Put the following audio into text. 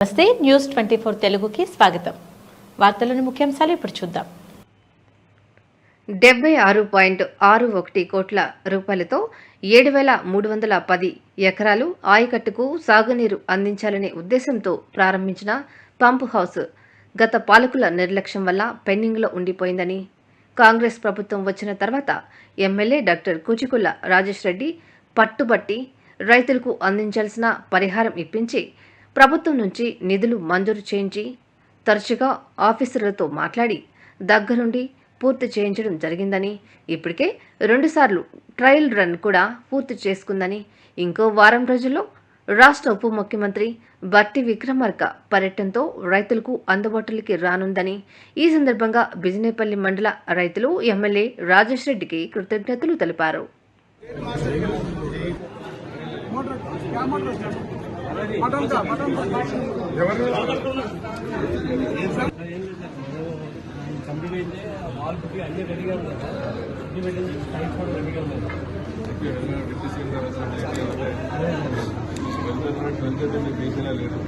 నమస్తే news twenty four తెలుగుకి స్వాగతం. వార్తలను ముఖ్యాంశాలు ఇప్పుడు చూద్దాం. డెబ్బై ఆరు పాయింట్ ఆరు ఒకటి కోట్ల రూపాయలతో ఏడు వేల మూడు వందల పది ఎకరాలు ఆయకట్టుకు సాగునీరు అందించాలనే ఉద్దేశంతో ప్రారంభించిన పంప్ హౌస్ గత పాలకుల నిర్లక్ష్యం వల్ల పెండింగ్లో ఉండిపోయిందని కాంగ్రెస్ ప్రభుత్వం వచ్చిన తర్వాత ఎమ్మెల్యే డాక్టర్ కుచికుల్ల రాజేష్ రెడ్డి పట్టుబట్టి రైతులకు అందించాల్సిన పరిహారం ఇప్పించి ప్రభుత్వం నుంచి నిధులు మంజూరు చేయించి తరచుగా ఆఫీసర్లతో మాట్లాడి దగ్గరుండి పూర్తి చేయించడం జరిగిందని ఇప్పటికే రెండుసార్లు ట్రయల్ రన్ కూడా పూర్తి చేసుకుందని ఇంకో వారం రోజుల్లో రాష్ట్ర ఉప ముఖ్యమంత్రి బట్టి విక్రమార్క పర్యటనతో రైతులకు అందుబాటులోకి రానుందని ఈ సందర్భంగా బిజినేపల్లి మండల రైతులు ఎమ్మెల్యే రాజేష్ రెడ్డికి కృతజ్ఞతలు తెలిపారు కంపెనీ అయితే వాల్ అన్ని రెడీగా ఉన్నాయి అన్ని పెట్టింది టైప్ కూడా రెడీగా ఉన్నాయి లేదు